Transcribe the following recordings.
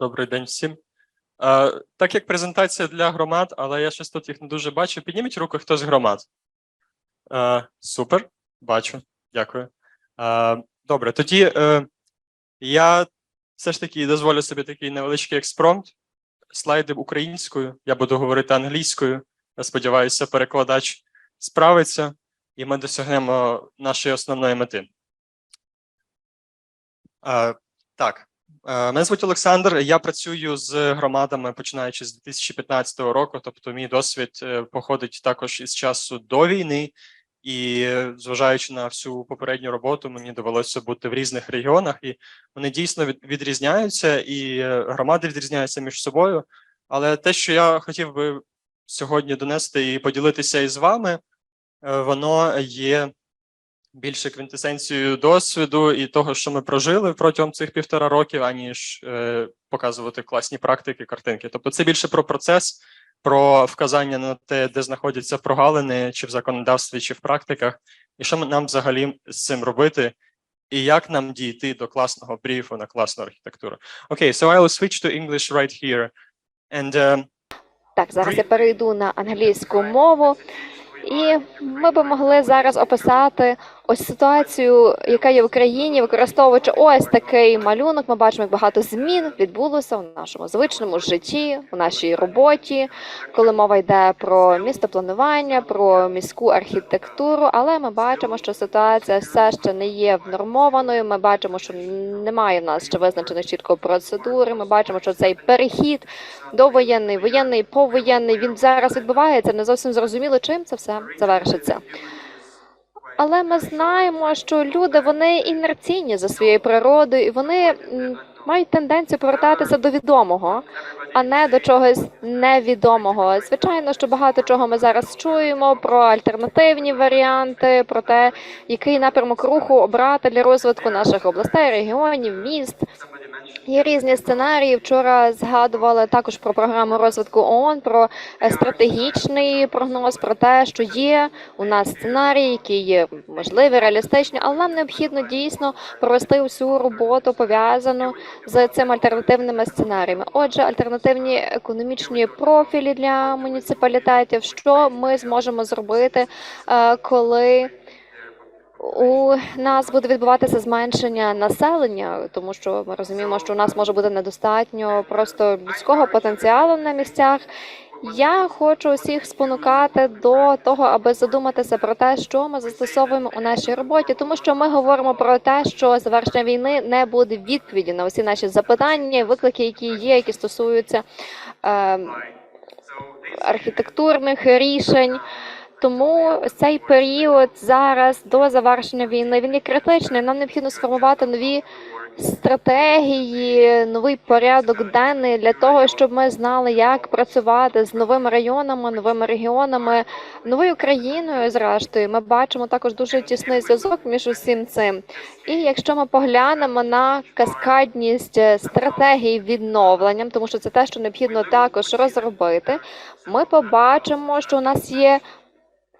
Добрий день всім. Е, так як презентація для громад, але я щось тут їх не дуже бачу. Підніміть руку, хто з громад. Е, супер, бачу. Дякую. Е, добре, тоді е, я все ж таки дозволю собі такий невеличкий експромт. Слайди українською, я буду говорити англійською. Я сподіваюся, перекладач справиться, і ми досягнемо нашої основної мети. Е, так. Е, Мене звуть Олександр. Я працюю з громадами починаючи з 2015 року. Тобто, мій досвід е, походить також із часу до війни, і зважаючи на всю попередню роботу, мені довелося бути в різних регіонах, і вони дійсно відрізняються, і е, громади відрізняються між собою. Але те, що я хотів би сьогодні донести і поділитися із вами, воно є більше квінтесенцією досвіду і того, що ми прожили протягом цих півтора років, аніж е, показувати класні практики, картинки. Тобто, це більше про процес, про вказання на те, де знаходяться прогалини, чи в законодавстві, чи в практиках, і що нам взагалі з цим робити, і як нам дійти до класного бріфу на класну архітектуру. Окей, so I will switch to English right here. And um, Так, зараз я перейду на англійську мову, і ми би могли зараз описати ось ситуацію, яка є в Україні, використовуючи ось такий малюнок. Ми бачимо, як багато змін відбулося в нашому звичному житті, в нашій роботі, коли мова йде про містопланування, про міську архітектуру. Але ми бачимо, що ситуація все ще не є внормованою. Ми бачимо, що немає в нас ще визначеної чітко процедури. Ми бачимо, що цей перехід довоєнний, воєнний, повоєнний, він зараз відбувається. Не зовсім зрозуміло, чим це все завершиться. Але ми знаємо, що люди вони інерційні за своєю природою, і вони мають тенденцію повертатися до відомого, а не до чогось невідомого. Звичайно, що багато чого ми зараз чуємо про альтернативні варіанти, про те, який напрямок руху обрати для розвитку наших областей, регіонів, міст. Є різні сценарії. Вчора згадували також про програму розвитку ООН, про е, стратегічний прогноз, про те, що є у нас сценарії, які є можливі, реалістичні, але нам необхідно дійсно провести усю роботу пов'язану з цими альтернативними сценаріями. Отже, альтернативні економічні профілі для муніципалітетів, що ми зможемо зробити, е, коли у нас буде відбуватися зменшення населення, тому що ми розуміємо, що у нас може бути недостатньо просто людського потенціалу на місцях. Я хочу усіх спонукати до того, аби задуматися про те, що ми застосовуємо у нашій роботі, тому що ми говоримо про те, що завершення війни не буде відповіді на усі наші запитання, виклики, які є, які стосуються е, архітектурних рішень. Тому цей період зараз до завершення війни він є критичний. Нам необхідно сформувати нові стратегії, новий порядок денний для того, щоб ми знали, як працювати з новими районами, новими регіонами, новою країною. Зрештою, ми бачимо також дуже тісний зв'язок між усім цим. І якщо ми поглянемо на каскадність е, стратегій відновленням, тому що це те, що необхідно також розробити, ми побачимо, що у нас є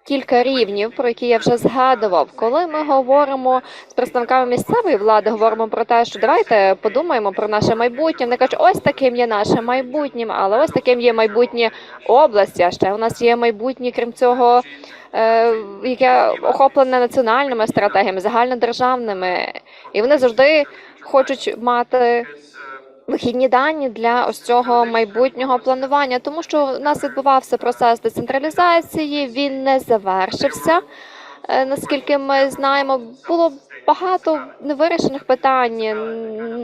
кілька рівнів, про які я вже згадував. Коли ми говоримо з представниками місцевої влади, говоримо про те, що давайте подумаємо про наше майбутнє. Вони кажуть, ось таким є наше майбутнє, але ось таким є майбутнє області. А ще у нас є майбутнє, крім цього. е, Яке охоплене національними стратегіями, загальнодержавними, і вони завжди хочуть мати вихідні дані для ось цього майбутнього планування, тому що у нас відбувався процес децентралізації, він не завершився. Е, Наскільки ми знаємо, було багато невирішених питань.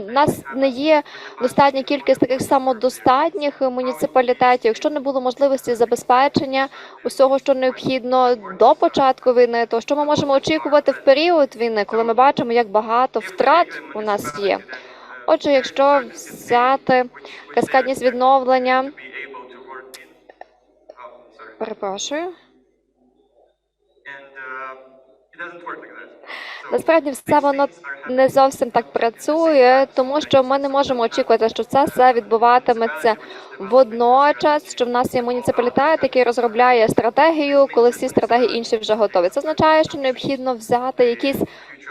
У нас не є достатня кількість таких самодостатніх муніципалітетів. Якщо не було можливості забезпечення усього, що необхідно до початку війни, то що ми можемо очікувати в період війни, коли ми бачимо, як багато втрат у нас є. Отже, якщо взяти каскадність відновлення, перепрошую. Насправді все воно не зовсім так працює, тому що ми не можемо очікувати, що це все відбуватиметься водночас. Що в нас є муніципалітет, який розробляє стратегію, коли всі стратегії інші вже готові. Це означає, що необхідно взяти якісь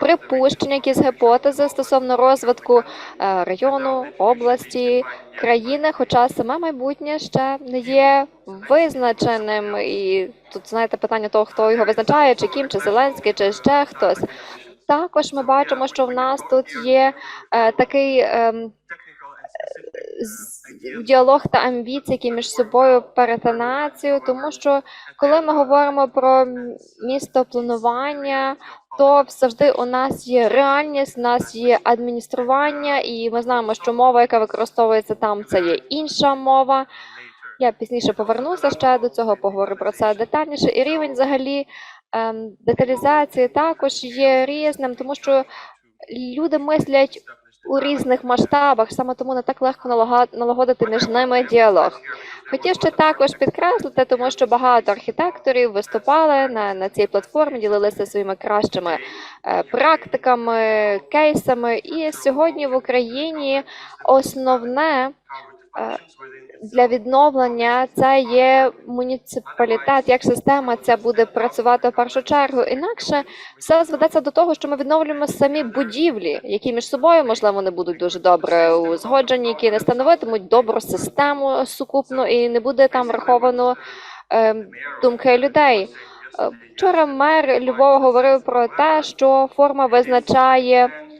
припущення, якісь гіпотези стосовно розвитку е, району, області, країни, хоча саме майбутнє ще не є визначеним. І тут знаєте питання того, хто його визначає, чи Кім, чи Зеленський, чи ще хтось. Також ми бачимо, що в нас тут є е, такий з- діалог та амбіції, які між собою перетинаються, тому що коли ми говоримо про м- містопланування, то завжди у нас є реальність, у нас є адміністрування, і ми знаємо, що мова, яка використовується там, це є інша мова. Я пізніше повернуся ще до цього, поговорю про це детальніше. І рівень взагалі ем, деталізації також є різним, тому що люди мислять у різних масштабах, саме тому не так легко налагодити між ними діалог. Хотів ще також підкреслити, тому що багато архітекторів виступали на, на цій платформі, ділилися своїми кращими е, практиками, кейсами. І сьогодні в Україні основне для відновлення це є муніципалітет, як система ця буде працювати в першу чергу. Інакше все зведеться до того, що ми відновлюємо самі будівлі, які між собою можливо не будуть дуже добре узгоджені, які не становитимуть добру систему сукупну і не буде там враховано е, думки людей. Е, Вчора мер Львова говорив про те, що форма визначає е,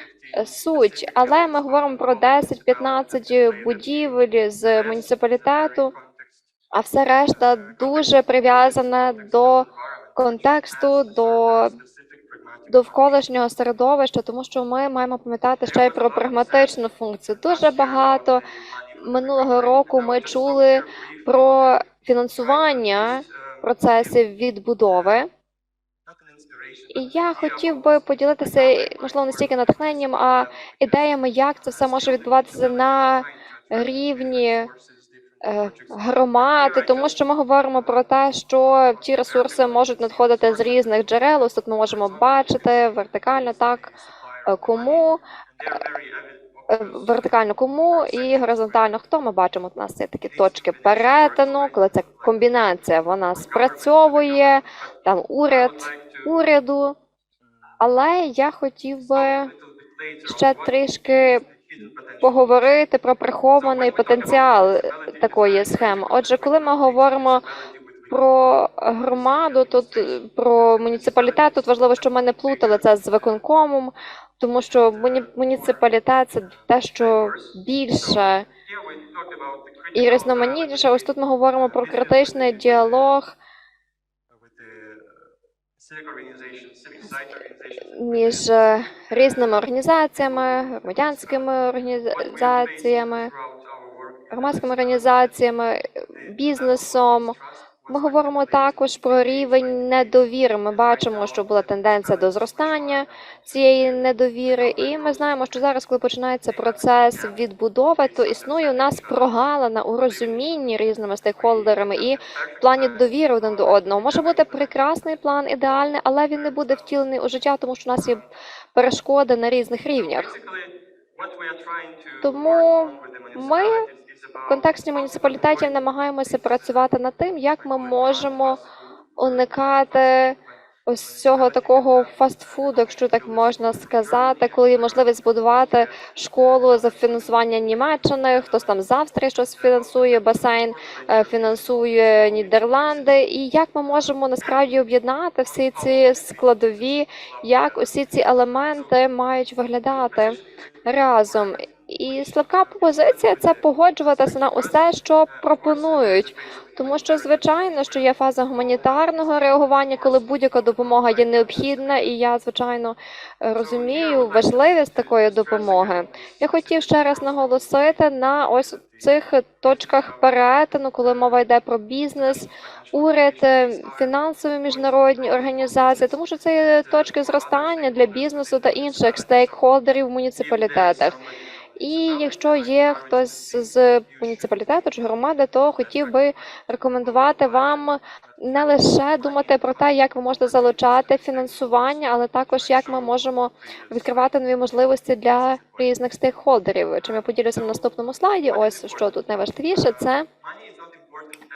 суть, але ми говоримо про 10-15 будівель з муніципалітету, а все решта дуже прив'язане до контексту, до довколишнього середовища, тому що ми маємо пам'ятати ще й про прагматичну функцію. Дуже багато минулого року ми чули про фінансування процесів відбудови. І я хотів би поділитися, можливо, не стільки натхненням, а ідеями, як це все може відбуватися на рівні е, громади, тому що ми говоримо про те, що ті ресурси можуть надходити з різних джерел. Ось тут ми можемо бачити вертикально так, е, кому е, вертикально кому і горизонтально хто. Ми бачимо, у нас є такі точки перетину, коли ця комбінація вона спрацьовує, там уряд уряду. Але я хотів би ще трішки поговорити про прихований потенціал такої схеми. Отже, коли ми говоримо про громаду, тут про муніципалітет, тут важливо, щоб ми не плутали це з виконкомом, тому що муні- муніципалітет це те, що більше і різноманітніше. Ось тут ми говоримо про критичний діалог між е, різними організаціями, громадянськими організаціями, громадськими організаціями, бізнесом. Ми говоримо також про рівень недовіри. Ми бачимо, що була тенденція до зростання цієї недовіри, і ми знаємо, що зараз, коли починається процес відбудови, то існує у нас прогалина у розумінні різними стейкхолдерами і в плані довіри один до одного. Може бути прекрасний план, ідеальний, але він не буде втілений у життя, тому що у нас є перешкоди на різних рівнях. Тому ми в контексті муніципалітетів намагаємося працювати над тим, як ми можемо уникати ось цього такого фастфуду, якщо так можна сказати, коли є можливість збудувати школу за фінансування Німеччини, хтось там з Австрії щось фінансує, басейн е, фінансує Нідерланди. І як ми можемо насправді об'єднати всі ці складові, як усі ці елементи мають виглядати разом. І слабка позиція це погоджуватися на усе, що пропонують. Тому що, звичайно, що є фаза гуманітарного реагування, коли будь-яка допомога є необхідна, і я, звичайно, розумію важливість такої допомоги. Я хотів ще раз наголосити на ось цих точках перетину, коли мова йде про бізнес, уряд, фінансові міжнародні організації, тому що це є точки зростання для бізнесу та інших стейкхолдерів в муніципалітетах. І якщо є хтось з муніципалітету чи громади, то хотів би рекомендувати вам не лише думати про те, як ви можете залучати фінансування, але також як ми можемо відкривати нові можливості для різних стейкхолдерів. Чим я поділюся на наступному слайді. Ось що тут найважливіше, це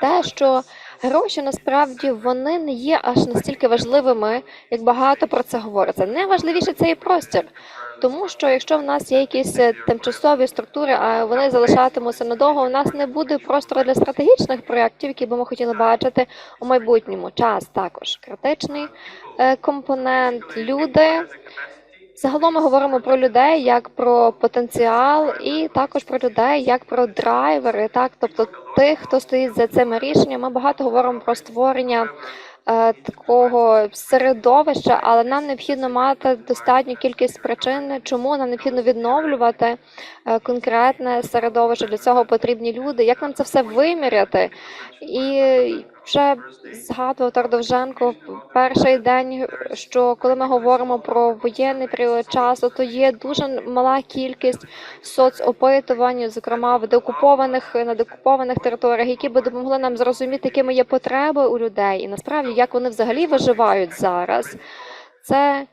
те, що Гроші насправді вони не є аж настільки важливими, як багато про це говориться. Найважливіше це і простір. Тому що якщо в нас є якісь е, тимчасові структури, а вони залишатимуться надовго, у нас не буде простору для стратегічних проєктів, які би ми хотіли бачити у майбутньому. Час також критичний е, компонент. Люди загалом ми говоримо про людей як про потенціал, і також про людей як про драйвери, так тобто тих, хто стоїть за цими рішеннями. Ми багато говоримо про створення такого середовища, але нам необхідно мати достатню кількість причин, чому нам необхідно відновлювати е, конкретне середовище. Для цього потрібні люди. Як нам це все виміряти? І вже згадував Тардовженко в перший день, що коли ми говоримо про воєнний період часу, то є дуже мала кількість соцопитувань, зокрема в деокупованих на деокупованих територіях, які би допомогли нам зрозуміти, якими є потреби у людей, і насправді як вони взагалі виживають зараз. Це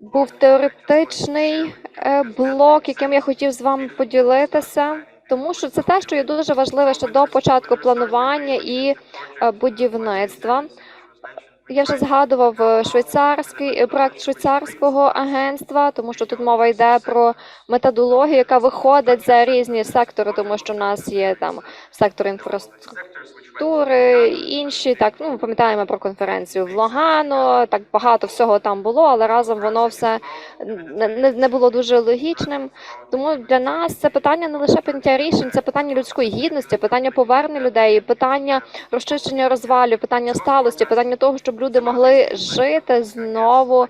був теоретичний е, блок, яким я хотів з вами поділитися. Тому що це те, що є дуже важливе ще до початку планування і е, будівництва. Я вже згадував е, швейцарський е, проект швейцарського агентства, тому що тут мова йде про методологію, яка виходить за різні сектори, тому що в нас є там сектор інфраструктури, інші так. Ну ми пам'ятаємо про конференцію в Логано. Так багато всього там було, але разом воно все не- не було дуже логічним. Тому для нас це питання не лише прийняття рішень, це питання людської гідності, питання повернення людей, питання розчищення розвалів, питання сталості, питання того, щоб люди могли жити знову.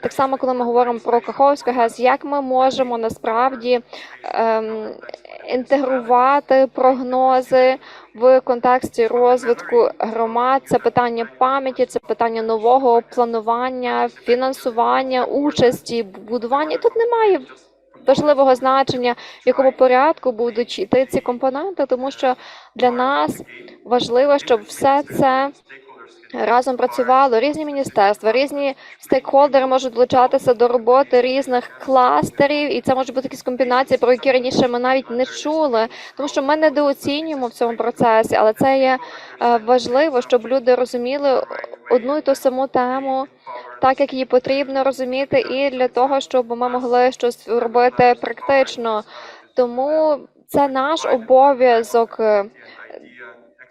Так само, коли ми говоримо про Каховську ГЕС, як ми можемо насправді ем, інтегрувати прогнози в контексті розвитку громад, це питання пам'яті, це питання нового планування, фінансування, участі, будування. Тут немає важливого значення, в якому порядку будуть йти ці компоненти, тому що для нас важливо, щоб все це разом працювало. Різні міністерства, різні стейкхолдери можуть долучатися до роботи різних кластерів, і це може бути якісь комбінації, про які раніше ми навіть не чули, тому що ми недооцінюємо в цьому процесі, але це є е, важливо, щоб люди розуміли одну і ту саму тему так, як її потрібно розуміти, і для того, щоб ми могли щось робити практично. Тому це наш обов'язок е,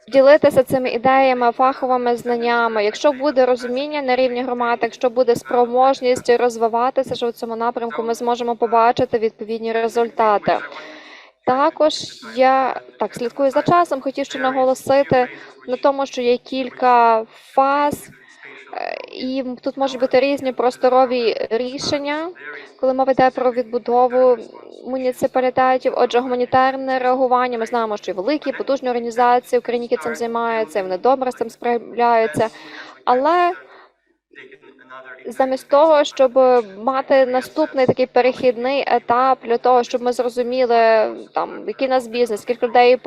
ділитися цими ідеями, фаховими знаннями. Якщо буде розуміння на рівні громад, якщо буде спроможність розвиватися, що в цьому напрямку ми зможемо побачити відповідні результати. Також я так слідкую за часом, хотів ще наголосити на тому, що є кілька фаз. Е, І тут можуть бути різні просторові рішення, коли мова йде про відбудову муніципалітетів. Отже, гуманітарне реагування. Ми знаємо, що і великі потужні організації які цим займаються, вони добре з цим справляються. Але замість того, щоб мати наступний такий перехідний етап для того, щоб ми зрозуміли там який нас бізнес, скільки людей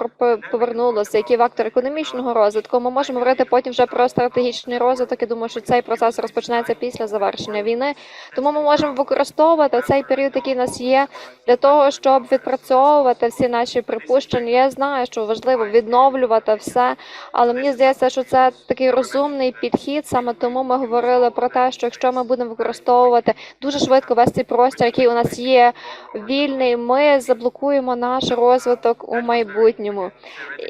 повернулося, які вектор економічного розвитку, ми можемо говорити потім вже про стратегічний розвиток. і думаю, що цей процес розпочнеться після завершення війни. Тому ми можемо використовувати цей період, який у нас є, для того, щоб відпрацьовувати всі наші припущення. Я знаю, що важливо відновлювати все, але мені здається, що це такий розумний підхід. Саме тому ми говорили про те, що якщо ми будемо використовувати дуже швидко весь цей простір, який у нас є вільний, ми заблокуємо наш розвиток у майбутньому.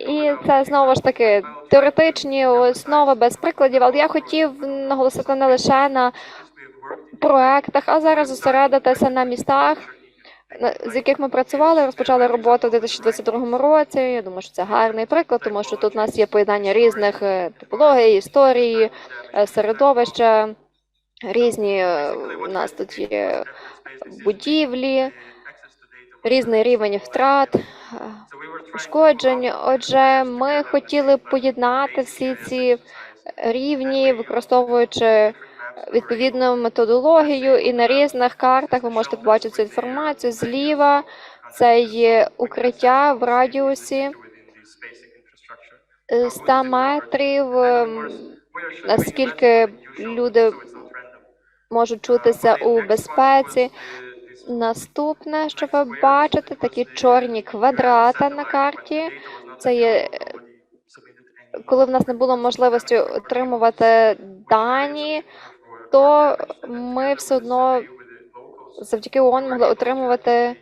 І це знову ж таки теоретичні основи без прикладів. Але я хотів наголосити не лише на проектах, а зараз зосередитися на містах. З яких ми працювали, розпочали роботу в 2022 році. Я думаю, що це гарний приклад, тому що тут у нас є поєднання різних е, типологій, історії, е, середовища, різні е, у нас тут є будівлі, різний рівень втрат, е, ушкоджень. Отже, ми хотіли поєднати всі ці рівні, використовуючи відповідну методологію, і на різних картах ви можете побачити цю інформацію. Зліва це є укриття в радіусі е, 100 метрів. ем, Наскільки люди можуть чутися у безпеці. Наступне, що ви бачите, такі чорні квадрати на карті. Це є коли в нас не було можливості отримувати дані, то ми все одно завдяки ООН могли отримувати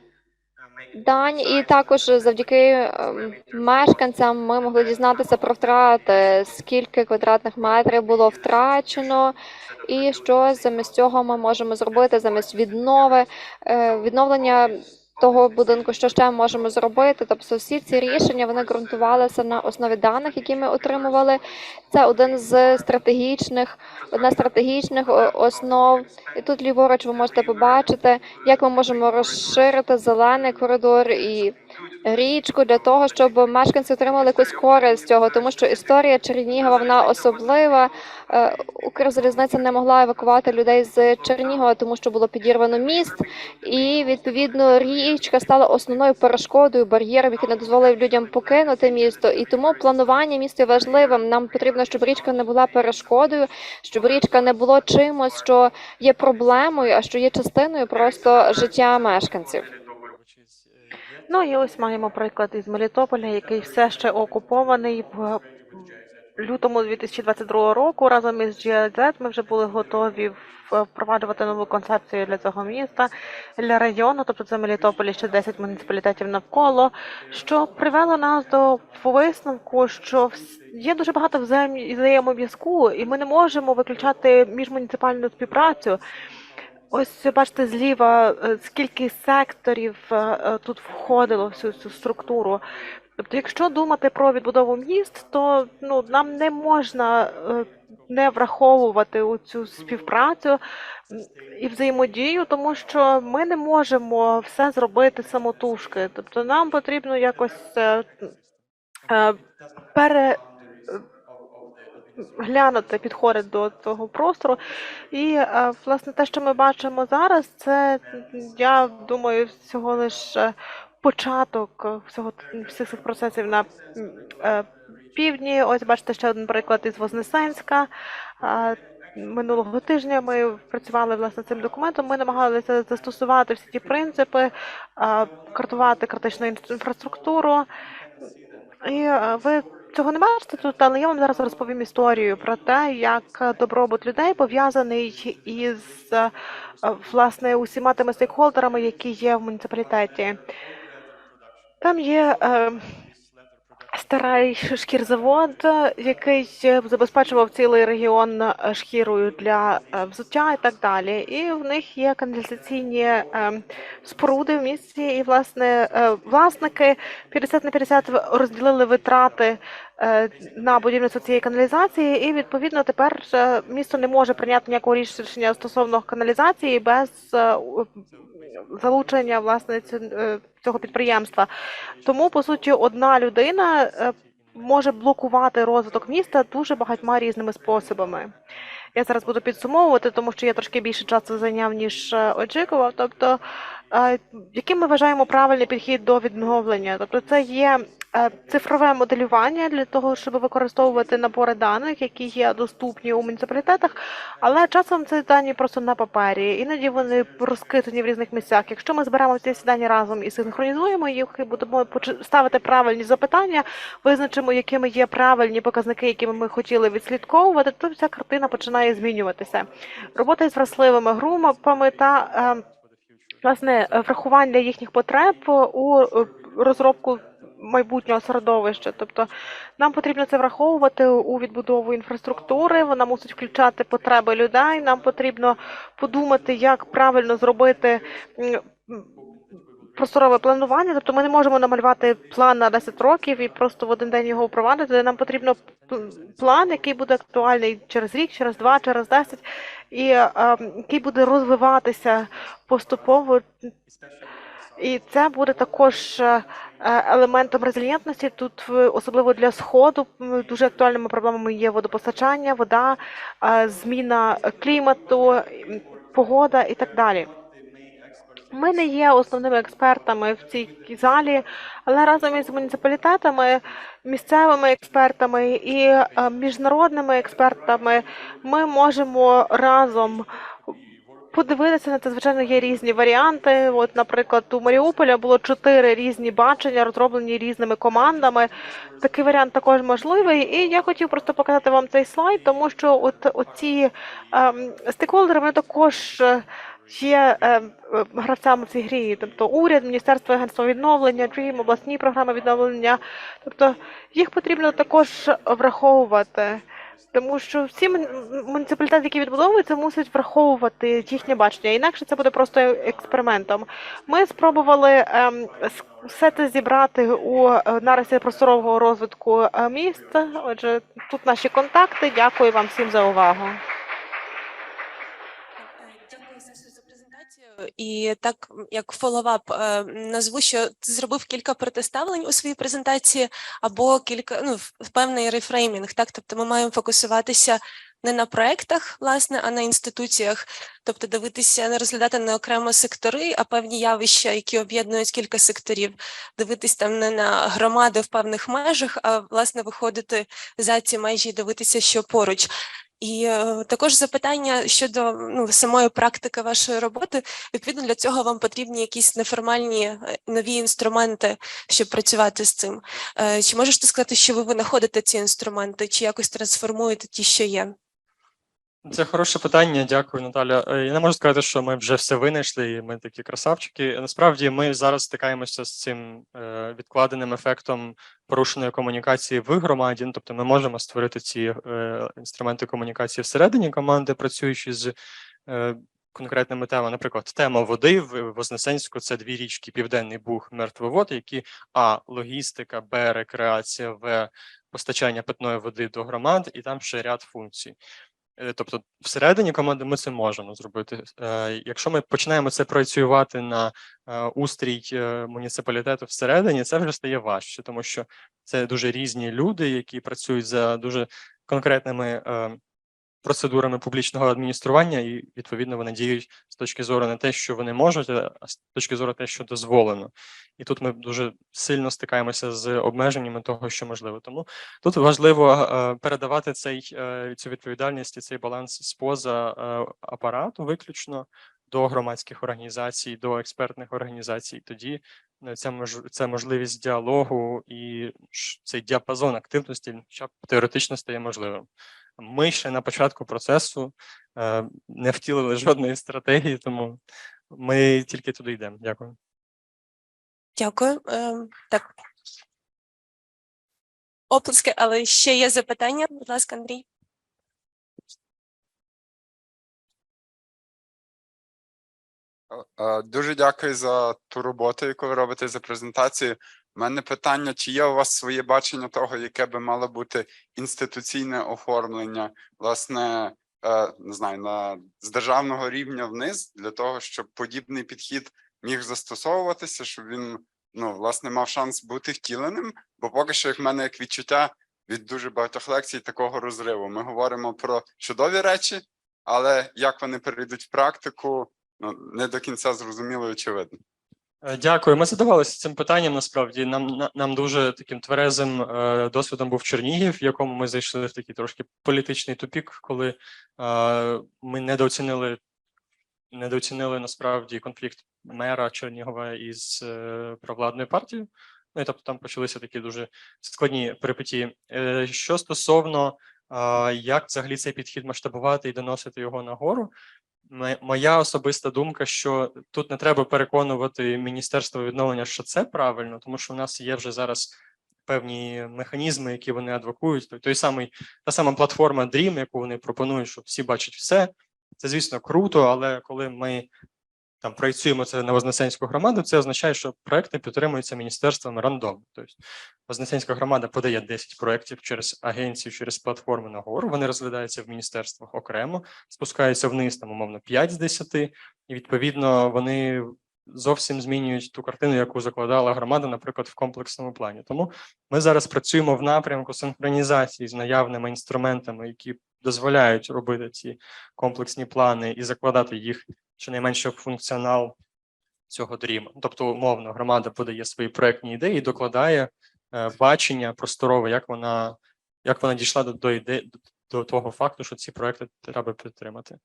дані, і також завдяки ем, мешканцям ми могли дізнатися про втрати, скільки квадратних метрів було втрачено, і що замість цього ми можемо зробити замість віднови, е, відновлення того будинку, що ще можемо зробити. Тобто всі ці рішення вони ґрунтувалися на основі даних, які ми отримували. Це один з стратегічних, одна з стратегічних основ. І тут ліворуч ви можете побачити, як ми можемо розширити зелений коридор і річку для того, щоб мешканці отримали якусь користь з цього, тому що історія Чернігова вона особлива. Е, Укрзалізниця не могла евакувати людей з Чернігова, тому що було підірвано міст, і відповідно річка стала основною перешкодою, бар'єром, який не дозволив людям покинути місто. І тому планування міста є важливим. Нам потрібно, щоб річка не була перешкодою, щоб річка не було чимось, що є проблемою, а що є частиною просто життя мешканців. Ну і ось маємо приклад із Мелітополя, який все ще окупований в лютому 2022 року. Разом із GIZ ми вже були готові в- впроваджувати нову концепцію для цього міста, для району, тобто це Мелітополь і ще 10 муніципалітетів навколо, що привело нас до висновку, що є дуже багато взаєм- взаємов'язку, і ми не можемо виключати міжмуніципальну співпрацю. Ось бачите зліва, е, скільки секторів е, е, тут входило в всю цю структуру. Тобто, якщо думати про відбудову міст, то ну нам не можна не враховувати цю співпрацю і взаємодію, тому що ми не можемо все зробити самотужки. Тобто нам потрібно якось пере глянути, підходить до цього простору. І е, власне те, що ми бачимо зараз, це я думаю, всього лише початок всього всіх цих процесів на е, півдні. Ось бачите ще один приклад із Вознесенська. Е, Минулого тижня ми працювали власне цим документом. Ми намагалися застосувати всі ті принципи, картувати критичну інфраструктуру. І ви цього не бачите тут, але я вам зараз розповім історію про те, як добробут людей пов'язаний із е, власне усіма тими стейкхолдерами, які є в муніципалітеті. Там є е, старий шкірзавод, який е, забезпечував цілий регіон е, шкірою для е, взуття і так далі. І в них є каналізаційні споруди в місті, і власне власники 50 на 50 розділили витрати на будівництво цієї каналізації, і відповідно тепер місто не може прийняти ніякого рішення стосовно каналізації без залучення власне е, цього підприємства. Тому по суті одна людина е, може блокувати розвиток міста дуже багатьма різними способами. Я зараз буду підсумовувати, тому що я трошки більше часу зайняв, ніж е, очікував. Тобто, яким ми вважаємо правильний підхід до відновлення? Тобто, це є е, цифрове моделювання для того, щоб використовувати набори даних, які є доступні у муніципалітетах, але часом це дані просто на папері. Іноді вони розкидані в різних місцях. Якщо ми зберемо ці дані разом і синхронізуємо їх, і будемо ставити правильні запитання, визначимо, якими є правильні показники, якими ми хотіли відслідковувати, то вся картина починає змінюватися. Робота із вразливими групами та е, власне врахування їхніх потреб у е, розробку майбутнього середовища. Тобто нам потрібно це враховувати у відбудову інфраструктури. Вона мусить включати потреби людей. Нам потрібно подумати, як правильно зробити. Просторове планування, тобто ми не можемо намалювати план на 10 років і просто в один день його впровадити. Нам потрібно план, який буде актуальний через рік, через два, через 10, і е, який буде розвиватися поступово. І це буде також е, е, елементом резильєнтності. Тут в- особливо для сходу дуже актуальними проблемами є водопостачання, вода, е, зміна клімату, погода і так далі. Ми не є основними експертами в цій залі, але разом із муніципалітетами, місцевими експертами і е, міжнародними експертами ми можемо разом подивитися на це, звичайно, є різні варіанти. От, наприклад, у Маріуполя було чотири різні бачення, розроблені різними командами. Такий варіант також можливий. І я хотів просто показати вам цей слайд, тому що от оці ем, стейкхолдери вони також. Е, Є е, гравцями в цій грі, тобто уряд, Міністерство агентства відновлення, DREAM, обласні програми відновлення. Тобто їх потрібно також враховувати. Тому що всі муніципалітети, які відбудовуються, мусять враховувати їхнє бачення. Інакше це буде просто експериментом. Ми спробували ем, все це зібрати у е, нарисі просторового розвитку е, міста. Отже, тут наші контакти. Дякую вам всім за увагу. Е, Дякую Саша за презентацію. І так як фолловап е, назву, що ти зробив кілька протиставлень у своїй презентації, або кілька ну певний рефреймінг. Так, тобто ми маємо фокусуватися не на проектах, власне, а на інституціях, тобто дивитися, не розглядати не окремо сектори, а певні явища, які об'єднують кілька секторів, дивитись там не на громади в певних межах, а власне виходити за ці межі і дивитися, що поруч. І е, також запитання щодо ну, самої практики вашої роботи. Відповідно, для цього вам потрібні якісь неформальні е, нові інструменти, щоб працювати з цим. Е, Чи можеш ти сказати, що ви винаходите ці інструменти, чи якось трансформуєте ті, що є? Це хороше питання. Дякую, Наталя. Е, Я не можу сказати, що ми вже все винайшли, і ми такі красавчики. Насправді, ми зараз стикаємося з цим е, відкладеним ефектом порушеної комунікації в громаді. Ну, тобто, ми можемо створити ці е, інструменти комунікації всередині команди, працюючи з конкретними темами. Наприклад, тема води в Вознесенську це дві річки: Південний Буг, Мертвовод, які а логістика, б рекреація, в постачання питної води до громад, і там ще ряд функцій. Е, Тобто, всередині команди ми це можемо зробити. Е, Якщо ми починаємо це працювати на е, устрій муніципалітету всередині, це вже стає важче, тому що це дуже різні люди, які працюють за дуже конкретними процедурами публічного адміністрування, і відповідно вони діють з точки зору не те, що вони можуть, а з точки зору те, що дозволено. І тут ми дуже сильно стикаємося з обмеженнями того, що можливо. Тому Тут важливо е, передавати цей, е, цю відповідальність і цей баланс з поза е, апарату виключно до громадських організацій, до експертних організацій. Тоді е, ця мож, це можливість діалогу і цей діапазон активності б теоретично стає можливим. Ми ще на початку процесу е, не втілили жодної стратегії, тому ми тільки туди йдемо. Дякую. Дякую. Ем, Так. Оплески, але ще є запитання. Будь ласка, Андрій. Е, Дуже дякую за ту роботу, яку ви робите за презентацію. У мене питання: чи є у вас своє бачення того, яке би мало бути інституційне оформлення, власне, е, не знаю, на з державного рівня вниз, для того, щоб подібний підхід міг застосовуватися, щоб він ну, власне мав шанс бути втіленим? Бо поки що, як в мене як відчуття від дуже багатьох лекцій такого розриву. Ми говоримо про чудові речі, але як вони перейдуть в практику, ну не до кінця зрозуміло і очевидно. Е, Дякую. Ми задавалися цим питанням. Насправді нам нам дуже таким тверезим е, досвідом був Чернігів, в якому ми зайшли в такий трошки політичний тупік, коли е, ми недооцінили недооцінили насправді конфлікт мера Чернігова із провладною партією. Ну і тобто там почалися такі дуже складні перипетії. Що стосовно як взагалі цей підхід масштабувати і доносити його нагору, Моя особиста думка, що тут не треба переконувати Міністерство відновлення, що це правильно, тому що в нас є вже зараз певні механізми, які вони адвокують. Той, той самий та сама платформа Dream, яку вони пропонують, що всі бачать все. Це, звісно, круто, але коли ми там проєктуємо це на Вознесенську громаду, це означає, що проекти підтримуються міністерством рандомно. Тобто Вознесенська громада подає 10 проєктів через агенцію, через платформу нагору. Вони розглядаються в міністерствах окремо, спускаються вниз, там, умовно, 5 з 10, і відповідно вони зовсім змінюють ту картину, яку закладала громада, наприклад, в комплексному плані. Тому ми зараз працюємо в напрямку синхронізації з наявними інструментами, які дозволяють робити ці комплексні плани і закладати їх щонайменше функціонал цього дріма. Тобто, умовно, громада подає свої проектні ідеї і докладає е, бачення просторове, як вона, як вона дійшла до, до ідеї до того факту, що ці проекти треба підтримати.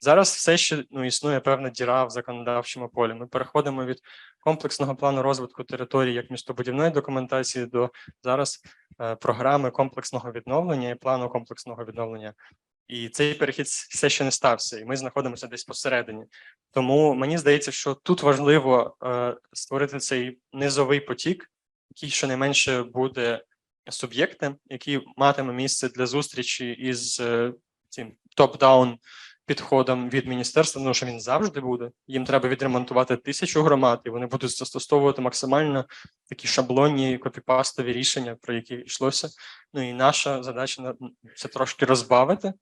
Зараз все ще ну, існує певна діра в законодавчому полі. Ми переходимо від комплексного плану розвитку території як містобудівної документації до зараз е, програми комплексного відновлення і плану комплексного відновлення. І цей перехід все ще не стався, і ми знаходимося десь посередині. Тому мені здається, що тут важливо е, створити цей низовий потік, який щонайменше буде суб'єктом, який матиме місце для зустрічі із е, цим топ-даун підходом від міністерства, тому що він завжди буде. Їм треба відремонтувати тисячу громад, і вони будуть застосовувати максимально такі шаблонні копіпастові рішення, про які йшлося. Ну і наша задача це трошки розбавити.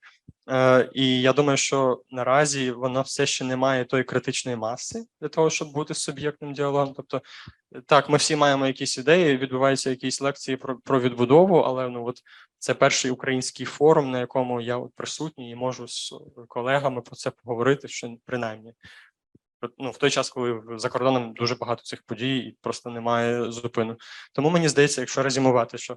Е, і я думаю, що наразі воно все ще не має тої критичної маси для того, щоб бути суб'єктним діалогом. Тобто, так, ми всі маємо якісь ідеї, відбуваються якісь лекції про, про відбудову, але ну от це перший український форум, на якому я от присутній і можу з колегами про це поговорити, що принаймні. Ну, в той час, коли за кордоном дуже багато цих подій і просто немає зупину. Тому мені здається, якщо резюмувати, що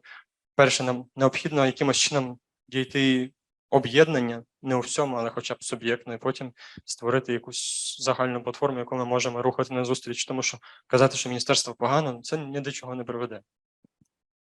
перше, нам необхідно якимось чином дійти об'єднання, не у всьому, але хоча б суб'єктно, і потім створити якусь загальну платформу, яку ми можемо рухати на зустріч, тому що казати, що міністерство погано, це ні до чого не приведе.